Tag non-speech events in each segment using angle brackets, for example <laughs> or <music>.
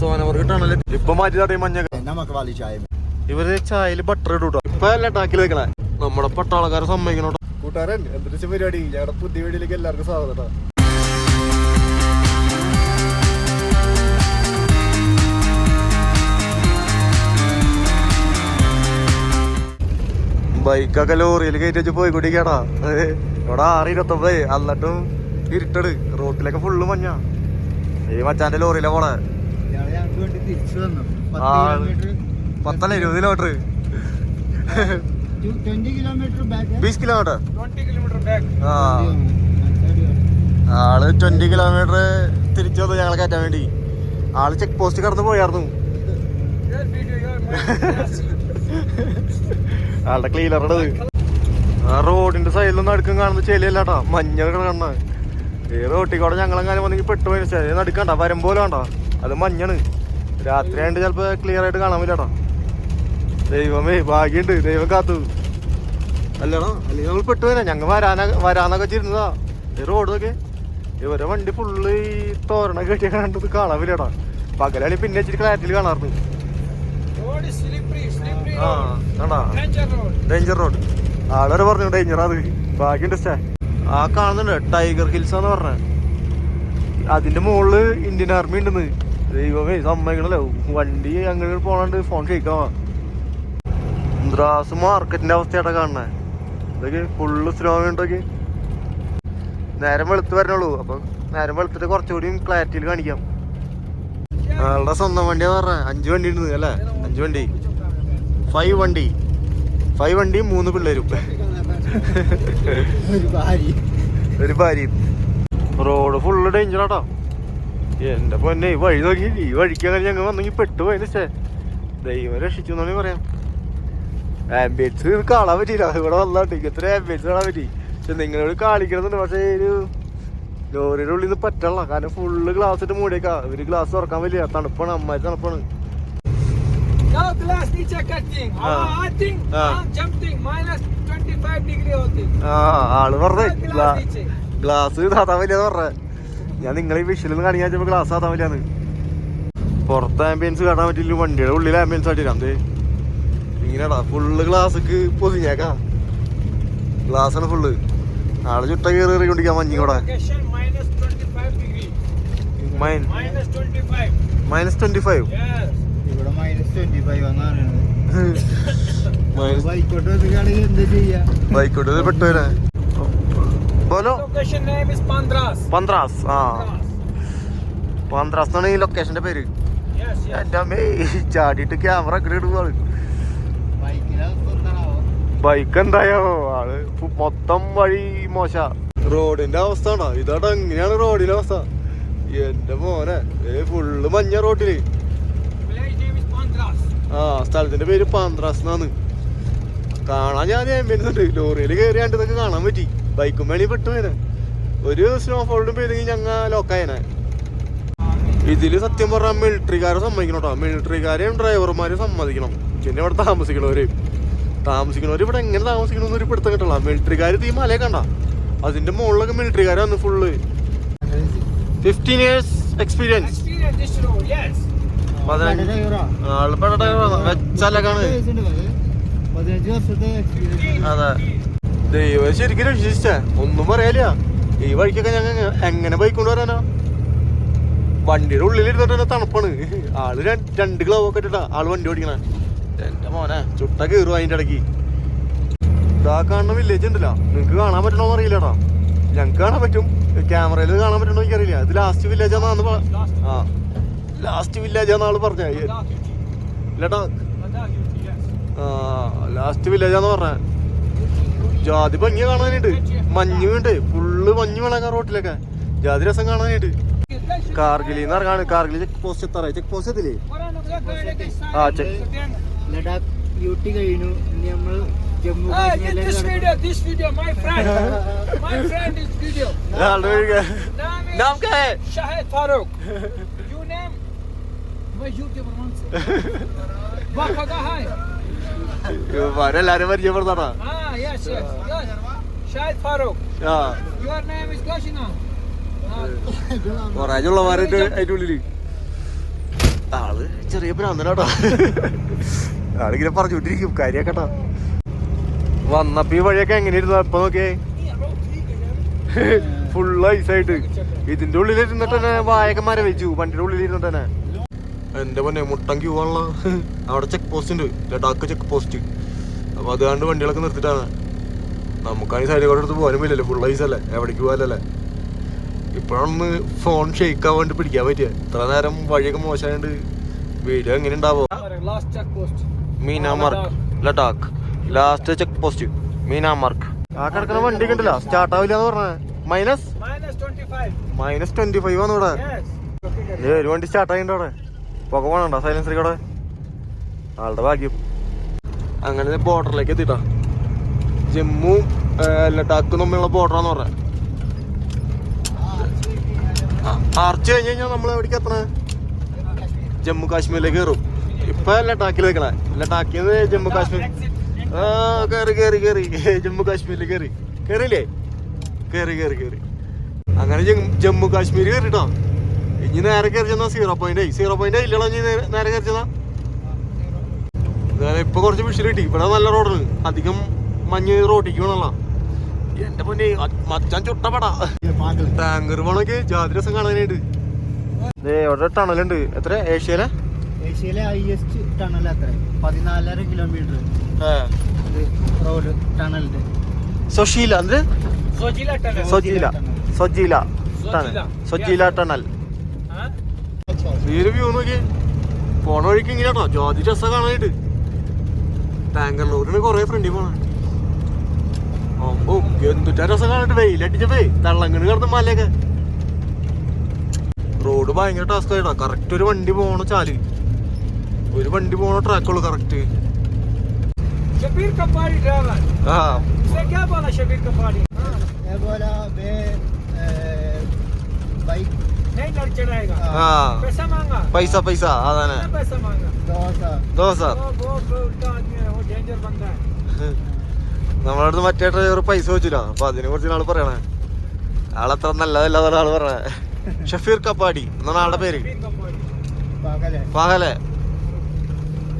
സോനവർക്ക് കിട്ടണല്ലേ ഇപ്പൊ മാറ്റി തടയും മഞ്ഞ ഇവർ ചായയിൽ ബട്ടർ ഇട്ടു ഇപ്പൊ അല്ല ടാക്കിൽ വെക്കണേ നമ്മുടെ പട്ടാളക്കാരെ സമ്മതിക്കണോട്ടോ കൂട്ടുകാരൻ എന്തൊരു പരിപാടി? ഞങ്ങളുടെ പുതിയ വീടിലേക്ക് എല്ലാവർക്കും സ്വാഗതം ബൈക്കൊക്കെ ലോറിയിൽ കയറ്റി വെച്ച് പോയി കുടിക്കാടാ ഇവിടെ ആറ് ഇരുപത്തൊമ്പത്. എന്നിട്ടും ഇരുട്ടട്. റോട്ടിലൊക്കെ ഫുള്ള് മഞ്ഞ. ഈ മച്ചാന്റെ ലോറിയിലെ പോണേ. വേണ്ടി തിരിച്ചു വന്നു. ആ. പത്തല്ല ഇരുപത് കിലോമീറ്റർ. ബീസ് കിലോമീറ്റർ? 20 kilometer back. ആൾ ട്വന്റി കിലോമീറ്റർ തിരിച്ചു വന്നു ഞങ്ങളെ കയറ്റാൻ വേണ്ടി. ആൾ ചെക്ക് പോസ്റ്റ് കടന്നു പോയായിരുന്നു. ആളുടെ ക്ലീനറുടെ ആ റോഡിന്റെ സൈഡിലൊന്നും അടുക്കും കാണുന്ന ചെലിയല്ലാട്ടാ മഞ്ഞ കണ്ണ ഈ റോട്ടിൽ കൂടെ ഞങ്ങളെങ്ങാനും വന്നെങ്കിൽ പെട്ടുപോയി അടുക്കണ്ട നടുക്കണ്ട പോലെ വേണ്ട അത് മഞ്ഞാണ്. രാത്രി ആയിട്ട് ചിലപ്പോ ക്ലിയർ ആയിട്ട് കാണാൻ പറ്റാ ദൈവമേ ഭാഗ്യണ്ട്. ദൈവം കാത്തു. അല്ലടാ അല്ലെങ്കിൽ നമ്മൾ പെട്ടുപോയില്ല ഞങ്ങൾ വരാന വരാന്നൊക്കെ വെച്ചിരുന്നതാ. ഈ റോഡൊക്കെ. ഇവരെ വണ്ടി ഫുള്ള് ഈ തോരണ കെട്ടിയ കണ്ടത് കാണാൻ പറ്റില്ലടാ പകലാളി പിന്നെ ഇച്ചിരി ക്ലാരിറ്റിയിൽ കാണാറുണ്ട് ആ. കണ്ടാ. ഡേഞ്ചർ റോഡ് ആളൊരു പറഞ്ഞു ഡേഞ്ചർ അത്. ബാക്കിയുണ്ട് സ്റ്റേ. ആ കാണുന്നുണ്ട്. ടൈഗർ ഹിൽസ് എന്ന് പറഞ്ഞ. അതിന്റെ മുകളിൽ ഇന്ത്യൻ ആർമി ഉണ്ടെന്ന്. ദൈവമേ സമ്മതിക്കണല്ലോ? വണ്ടി അങ്ങനെ പോണണ്ട് ഫോൺ ഷെയ്ക്കണ ഇന്ദ്രാസ് മാർക്കറ്റിന്റെ അവസ്ഥയാട്ടാ കാണണേ ഇതൊക്കെ ഫുള്ള് സ്ലോ ഉണ്ടൊക്കെ നേരം വെളുത്ത് വരണുള്ളൂ. അപ്പൊ നേരം വെളുത്തിട്ട് കുറച്ചുകൂടി ക്ലാരിറ്റിയിൽ കാണിക്കാം. ആളുടെ സ്വന്തം വണ്ടിയാ പറഞ്ഞ. അഞ്ച് വണ്ടി ഉണ്ട് അല്ലേ? അഞ്ച് വണ്ടി. ഫൈവ് വണ്ടി. ഫൈവ് വണ്ടി മൂന്ന് പിള്ളേരും. ഒരു ഭാര്യ. ഭാര്യയും. റോഡ് ഫുള്ള് ഡേഞ്ചർ ആട്ടോ. എന്റെ പൊന്നെ ഈ വഴി നോക്കി ഈ വഴിക്കങ്ങനെ ഞങ്ങൾ വന്നെങ്കിൽ പെട്ടുപോയി പക്ഷേ ദൈവം രക്ഷിച്ചു എന്നാണ് പറയാം. ആംബുലൻസ് കാണാൻ പറ്റിയില്ല. ഇവിടെ വന്നാട്ട് ഇത്ര ആംബുലൻസ് കാണാൻ പറ്റി. പക്ഷെ നിങ്ങളോട് കാണിക്കണമെന്നുണ്ട്. പക്ഷേ ഒരു ലോറിയുടെ ഉള്ളിൽ നിന്ന് പറ്റണല്ല. കാരണം ഫുള്ള് ഗ്ലാസ് ഇട്ട് മൂടിയേക്കാ. ഒരു ഗ്ലാസ് തുറക്കാൻ വലിയ തണുപ്പാണ്. അമ്മായി തണുപ്പാണ്. ആൾ പറഞ്ഞേ. ഗ്ലാസ് താത്താൻ വലിയ പറഞ്ഞേ. ഞാൻ നിങ്ങളെ ഈ വിഷലിൽ നിന്ന് കാണിക്കാൻ വെച്ചപ്പോൾ ഗ്ലാസ് ആക്കാൻ പറ്റിയാണ് പുറത്ത് ആംബിയൻസ് കാണാൻ പറ്റില്ല വണ്ടിയുടെ ഉള്ളിൽ ആംബിയൻസ് ആയിട്ടിരാം ദേ ഇങ്ങനെയാടാ ഫുള്ള് ഗ്ലാസ്ക്ക് പൊതിഞ്ഞേക്കാ. ഗ്ലാസ് ആണ് ഫുള്ള് ആളെ ചുട്ട കയറി കയറിക്കൊണ്ടിരിക്കാൻ മഞ്ഞി കൂടെ 25 degree. മൈൻ Minus 25. മൈനസ് ട്വന്റി ഫൈവ് ബൈക്കോട്ട് പെട്ടുവരാ ബോലോ location name is Pandras Pandras ആ. പന്ത്രാസ് എന്നാണ് ഈ ലൊക്കേഷന്റെ പേര്. Yes, yes. എന്റെ അമ്മേ ചാടിയിട്ട് ക്യാമറ ഒക്കെ എന്താണാവോ ബൈക്ക് എന്തായോ? ആൾ മൊത്തം വഴി മോശ. റോഡിന്റെ അവസ്ഥ ആണോ ഇതാട്ടോ എങ്ങനെയാണ് റോഡിന്റെ അവസ്ഥ. എന്റെ മോനെ ഏ ഫുള്ള് മഞ്ഞ റോഡിൽ. ആ സ്ഥലത്തിന്റെ പേര് പാന്ത്രാസ് എന്നാണ്. കാണാൻ ഞാൻ ഉണ്ട്. ലോറിയിൽ കയറിയാണ്ട് ഇതൊക്കെ കാണാൻ പറ്റി. ബൈക്കും വേണി പെട്ടുപോയനെ ഒരു സ്നോഫോളിനും പെയ്തെങ്കിൽ ഞങ്ങൾ ലോക്കായനെ ഇതിൽ സത്യം പറഞ്ഞാൽ മിലിറ്ററിക്കാരെ സമ്മതിക്കണം കേട്ടോ മിലിറ്ററിക്കാരെയും ഡ്രൈവർമാരെയും സമ്മതിക്കണം. പിന്നെ ഇവിടെ താമസിക്കണവര്. താമസിക്കണവര് ഇവിടെ എങ്ങനെ താമസിക്കണമെന്ന് ഒരു പിടുത്തം കിട്ടണം മിലിറ്ററിക്കാർ ഈ മലയെ കണ്ട. അതിന്റെ മുകളിലൊക്കെ വന്ന് ഫുള്ള് ഫിഫ്റ്റീൻ ഇയേഴ്സ് എക്സ്പീരിയൻസ് ആൾ വർഷത്തെ എക്സ്പീരിയൻസ് അതെ. ദൈവം ശരിക്കും രക്ഷിച്ച ഒന്നും പറയാനില്ല. ഈ വഴിക്കൊക്കെ ഞങ്ങൾ എങ്ങനെ ബൈക്ക് കൊണ്ടുവരാനാ വണ്ടിയുടെ ഉള്ളിൽ ഇരുന്നിട്ട് തന്നെ തണുപ്പാണ്. ആൾ രണ്ട് ഗ്ലൗ ഒക്കെ ഇട്ടിട്ടാ ആൾ വണ്ടി ഓടിക്കണ. എന്റെ മോനെ ചുട്ട കീറും അതിന്റെ ഇടയ്ക്ക്. ഇതാ കാണുന്ന വില്ലേജ് ഉണ്ടല്ലോ. നിങ്ങക്ക് കാണാൻ പറ്റണോന്ന് അറിയില്ലടാ ഞങ്ങക്ക് കാണാൻ പറ്റും. ക്യാമറയിൽ കാണാൻ പറ്റണോ എനിക്കറിയില്ല. ഇത് ലാസ്റ്റ് വില്ലേജ് ആണെന്ന് ആ. ലാസ്റ്റ് വില്ലേജ് ആണെന്ന് ആൾ പറഞ്ഞ. ഇല്ലടാ ആ ലാസ്റ്റ് വില്ലേജ് ആന്ന് പറഞ്ഞ. ജാതി ഭംഗി കാണാനായിട്ട്. മഞ്ഞുണ്ട് ഫുള്ള് മഞ്ഞ് വേണം റോട്ടിലൊക്കെ ജാതി രസം കാണാനായിട്ട്. കാർഗിലിൽ നിന്ന് ഇറങ്ങാണ്. കാർഗിൽ ചെക്ക് പോസ്റ്റ് എത്താറായി. ചെക്ക് പോസ്റ്റ് എത്തില്ലേ? ആ ചെക്ക് ലഡാക്ക് യു ടി കഴിഞ്ഞു നമ്മൾ ജമ്മു <laughs> Hey, <laughs> എല്ലാരും പരിചയപ്പെടുത്താടാ yes, yes, yes. Shahid Farouk. ആ. Your name is Goshina. കൊറേ ചുള്ളമാരായിട്ട് അതിന്റെ ഉള്ളിൽ. ചെറിയ ഭ്രാന്തനാട്ടോ. ആളിങ്ങനെ പറഞ്ഞോണ്ടിരിക്കും കാര്യാക്കട്ടാ. വന്നപ്പോ ഈ വഴിയൊക്കെ എങ്ങനെയായിരുന്നു? അപ്പൊ നോക്കിയേ. ഫുൾ ഐസായിട്ട് ഇതിന്റെ ഉള്ളിൽ ഇരുന്നിട്ട് തന്നെ വായൊക്കെ മര വെച്ചു വണ്ടിയുടെ ഉള്ളിൽ ഇരുന്നിട്ട് തന്നെ. എന്റെ പൊന്നെ മുട്ടങ്കി ക്യൂ ആണല്ലോ. അവിടെ ചെക്ക് പോസ്റ്റ് ഉണ്ട്. ലഡാക്ക് ചെക്ക് പോസ്റ്റ് അപ്പൊ അതുകൊണ്ട് വണ്ടികളൊക്കെ നിർത്തിട്ടാണ് നമുക്കാണെങ്കിൽ സൈഡിൽ കൂടെ എടുത്ത് പോകാനും പറ്റില്ലല്ലോ. ഫുൾ ഐസ് അല്ലേ? എവിടേക്ക് പോകാനല്ലേ? ഇപ്പോഴൊന്ന് ഫോൺ ഷെയ്ക്കാൻ വേണ്ടി പിടിക്കാൻ പറ്റിയ. ഇത്ര നേരം വഴിയൊക്കെ മോശമായിട്ട് വീഡിയോ എങ്ങനെ ഉണ്ടാവോ. Minamarg Ladakh. Last check post Minamarg ആ കിടക്കുന്ന വണ്ടി കണ്ടില്ല സ്റ്റാർട്ട് ആവില്ല എന്ന് പറഞ്ഞേ. Minus Minus 25. Minus twenty five ആണ് ഇവിടെ. ദേ ഒരു വണ്ടി സ്റ്റാർട്ട് ആയിട്ടുണ്ട് അവിടെ. പുക പോണണ്ട സൈലൻസർ കട ആളുടെ ഭാഗ്യം. അങ്ങനെ ബോർഡറിലേക്ക് എത്തിട്ടാ. ജമ്മു ലഡാക്ക് തമ്മിലുള്ള ബോർഡറാന്ന് പറഞ്ഞ. ആർച്ച് കഴിഞ്ഞ് കഴിഞ്ഞാൽ നമ്മൾ എവിടേക്ക് എത്തണേ? ജമ്മു കാശ്മീരിലേക്ക് കയറും ഇപ്പൊ ലഡാക്കിൽ നിൽക്കണേ ലഡാക്കിൽ നിന്ന് ജമ്മു കാശ്മീർ ആ കയറി കയറി കയറി <laughs> ജമ്മു കാശ്മീരിൽ കയറി കയറിയില്ലേ കയറി കയറി കയറി അങ്ങനെ ജമ്മു കാശ്മീർ കയറിട്ടോ ഇനി നേരെ കയറി ചെന്നാ സീറോ പോയിന്റ് ആയി സീറോ പോയിന്റ് ഇല്ലല്ലോ ഇനി നേരെ- കയറി ചെന്നാ? നേരെ ഇപ്പൊ കുറച്ച് വിഷയം കിട്ടി. ഇവിടെ നല്ല റോഡാണ് അധികം മഞ്ഞ് റോഡിക്ക് എന്റെ പൊന്നെ മച്ചാൻ ചുട്ടപ്പെടാ. ടാങ്കർ പോണൊക്കെ ജാതി രസം കാണാനായിട്ട് അവിടെ ടണലുണ്ട് എത്ര ഏഷ്യയിലെ? ഏഷ്യയിലെ ഹൈയസ്റ്റ് ടണൽ അത്ര പതിനാലര കിലോമീറ്റർ റോഡ് ടണലിന്റെ സൊഷീല എന്ത്? Sojila tunnel Zojila Zojila tunnel Zojila tunnel നീര് വ്യൂ നോക്കി പോണ വഴിക്ക് ഇങ്ങനെ കേട്ടോ ജോതി കാണാനായിട്ട്. ടാങ്കർ ലോറിന് കുറെ ഫ്രണ്ടി പോണ. ഓ എന്തുറ്റാ രസം കാണാനായിട്ട് വെയിലടിച്ചപ്പേ തള്ളങ്ങണ് കിടന്ന് മലയൊക്കെ. റോഡ് ഭയങ്കര ടാസ്ക് ആയിട്ടോ. കറക്റ്റ് ഒരു വണ്ടി പോണ ചാൽ. ഒരു വണ്ടി പോണ ട്രാക്കുള്ളൂ കറക്റ്റ് ഷബീർ കപ്പാടി ഡ്രൈവർ ആ. ഷബീർ കപ്പാടി? ബൈക്ക്. हाँ, അതേപോലെ ബൈക്ക് नहीं लड़ चढ़ाएगा ആ पैसा मांगा പൈസ പൈസ അതാണ് कितना पैसा मांगा ദോശ ദോശ वो बहुत उल्टा आदमी है वो डेंजर बंदा है നമ്മളെ അടുത്ത് മറ്റേ ഡ്രൈവർ പൈസ വെച്ചില്ല അപ്പൊ അതിനെ കുറിച്ച് ആള് പറയണേ ആളത്ര നല്ലതല്ലാതാണ് ആള് പറയണേ ഷഫീർ കപ്പാടി എന്നാണ് ആളുടെ പേര് शबीर कपारी പകലെ പാകലെ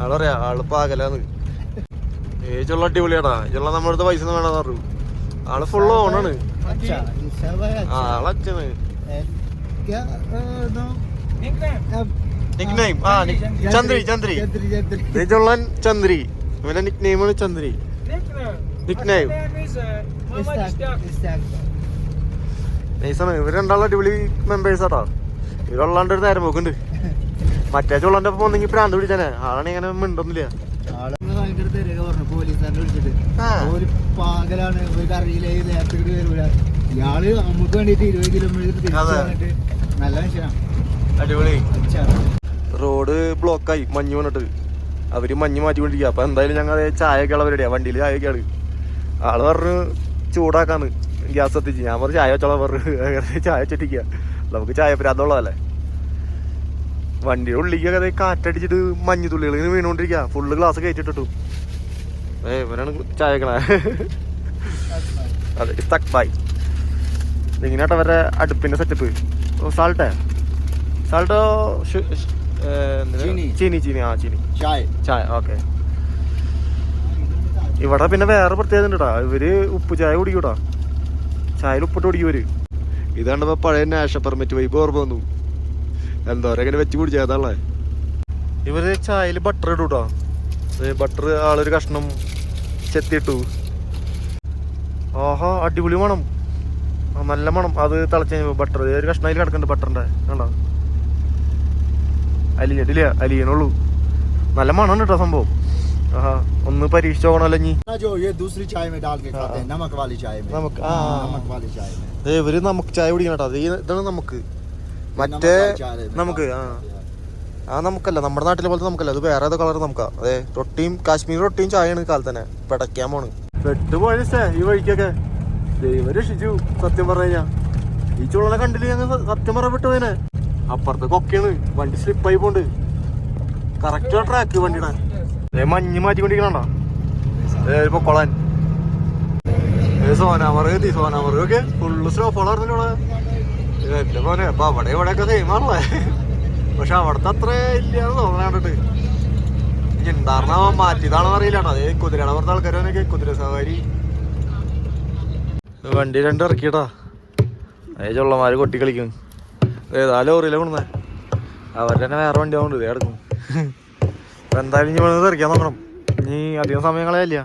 ആള് പറയാ ആള് പാകലാന്ന് ഏജുള്ള അടിപൊളിയാടാ ഇജുള്ള നമ്മുടെ അടുത്ത് പൈസ ഒന്നും വേണമെന്ന് പറഞ്ഞു ആള് ഫുള്ള് ഓണാണ് अच्छा इससे भाई ആ अच्छा ആളച്ഛന് ए, क्या? ആ ചന്ദ്രി ചന്ദ്രി ചന്ദ്രി. ഇവന്റെ നിക് നെയിമാണ് ചന്ദ്രി. നിക് നെയിം ഇവർ രണ്ടാളും അടിപൊളി മെമ്പേഴ്സ് ആട്ടോ. ഇവരുള്ളാണ്ട് ഒരു നേരം പോക്കുണ്ട്. മറ്റേ ചുള്ളന്റെ ഒപ്പം ഒന്നെങ്കിൽ പ്രാന്ത് പിടിച്ചാനെ. ആളാണ് ഇങ്ങനെ മിണ്ടൊന്നുമില്ല. ഒരു പാകലാണ്. ഇയാൾ നമുക്ക് വേണ്ടിട്ട് ഇരുപത് കിലോമീറ്റർ വന്നിട്ട് നല്ല അടിപൊളി. റോഡ് ബ്ലോക്കായി മഞ്ഞ് വന്നിട്ട് അവർ മഞ്ഞ് മാറ്റിക്കൊണ്ടിരിക്കുക അപ്പൊ എന്തായാലും ഞങ്ങൾ ചായയൊക്കെ ഉള്ളവരുടെയാ വണ്ടിയിൽ ചായയൊക്കെയാണ് ആൾ പറഞ്ഞു ചൂടാക്കാന്ന്. ഗ്യാസ് എത്തിച്ച് ഞാൻ പറഞ്ഞു ചായ വെച്ചോളാം പറഞ്ഞു. അങ്ങനെ ചായ വെച്ചിട്ടിരിക്കുക നമുക്ക് ചായ പരാതുള്ളതല്ലേ വണ്ടിയുടെ ഉള്ളിക്ക് അതായത് കാറ്റടിച്ചിട്ട് മഞ്ഞ് തുള്ളികൾ ഇങ്ങനെ വീണുകൊണ്ടിരിക്കുക ഫുള്ള് ഗ്ലാസ് കയറ്റിട്ടിട്ടു. ഏ ഇവരാണ് ചായ വെക്കണേ. അതെ തക്ബായി ഇങ്ങനെയാട്ടവരുടെ ഇങ്ങനെയാട്ടോ അവരുടെ അടുപ്പിന്റെ സെറ്റപ്പ് സാൾട്ടേ. സാൾട്ടോ ചീനി. ചീനി ആ ചീനി. ചായ. ചായ ഓക്കെ. ഇവിടെ പിന്നെ വേറെ പ്രത്യേകത ഉണ്ട് ഇവർ ഉപ്പ് ചായ കുടിക്കൂടാ ചായയിൽ ഉപ്പിട്ട് കുടിക്കും ഇവർ. പഴയ നാഷണൽ പെർമിറ്റ് വൈബ് ഓർമ്മ വന്നു. എന്തോരം ഇങ്ങനെ വെച്ച് കുടിച്ചതാണല്ലേ ഇവർ ചായയിൽ ബട്ടർ ഇടൂട്ടോ ബട്ടർ ആളൊരു കഷ്ണം ചെത്തിയിട്ടു ആഹാ അടിപൊളി ആ നല്ല മണം. അത് തിളച്ച ബട്ടർ ഒരു കഷ്ണയിൽ കിടക്കുന്നുണ്ട് ബട്ടറിന്റെ കണ്ടോ? അലിയ ഇല്ല അലിയനുള്ളൂ നല്ല മണം കേട്ടോ സംഭവം. ഒന്ന് പരീക്ഷിച്ച് നോക്കണമല്ലോ ഇവർ നമുക്ക് ചായ കുടിക്കണം അത് ഇതാണ് നമുക്ക്. മറ്റേ നമുക്ക് ആ. നമുക്കല്ല. നമ്മുടെ നാട്ടിലെ പോലത്തെ നമുക്കല്ല. അത് വേറെ കളർ നമുക്കാ. അതെ റൊട്ടിയും കാശ്മീർ റൊട്ടിയും ചായ ആണ് കാലത്തന്നെ പെടക്കാൻ പോണ്. പെട്ടു പോയ ഈ വഴിക്കൊക്കെ. ദൈവം രക്ഷിച്ചു സത്യം പറഞ്ഞു ഈ ചുള്ളനെ കണ്ടില്ല ഞങ്ങൾ സത്യം പറഞ്ഞ പെട്ടുപോയനെ? അപ്പുറത്ത് കൊക്കയാണ് വണ്ടി സ്ലിപ്പായി പോണ്ട്. കറക്റ്റ് ട്രാക്ക് വണ്ടിയുടെ. മഞ്ഞ് മാറ്റിക്കൊണ്ടിരിക്കണോ ഒരു പൊക്കോളാൻ. സോനാമറ് എത്തി സോനാമറ് ഒക്കെ. ഫുള്ള് സ്നോഫോൾ ഇവിടെ. എന്റെ പോലെ അപ്പൊ അവിടെ ഇവിടെയൊക്കെ സെയിമാണല്ലേ പക്ഷെ അവിടുത്തെ അത്ര ഇല്ലാന്ന് തോന്നണ കണ്ടിട്ട്. ഇനി ഉണ്ടായിരുന്ന മാറ്റിയതാണെന്ന് അറിയില്ല അതേ കുതിരയുടെ പുറത്തെ ആൾക്കാരൊക്കെ കുതിര സവാരി. വണ്ടി രണ്ടും ഇറക്കിട്ടാ അതേ ചൊള്ളമാര് കൊട്ടി കളിക്കും. ഏതാ ലോറിയിലെ കൊണ്ടുവന്നേ. അവരുടെ തന്നെ വേറെ വണ്ടി ആവുന്നുണ്ട് ഇതേ എടുക്കും. എന്തായാലും ഇനി വന്നത് ഇറക്കാൻ നോക്കണം. ഇനി അധികം സമയങ്ങളേ ഇല്ല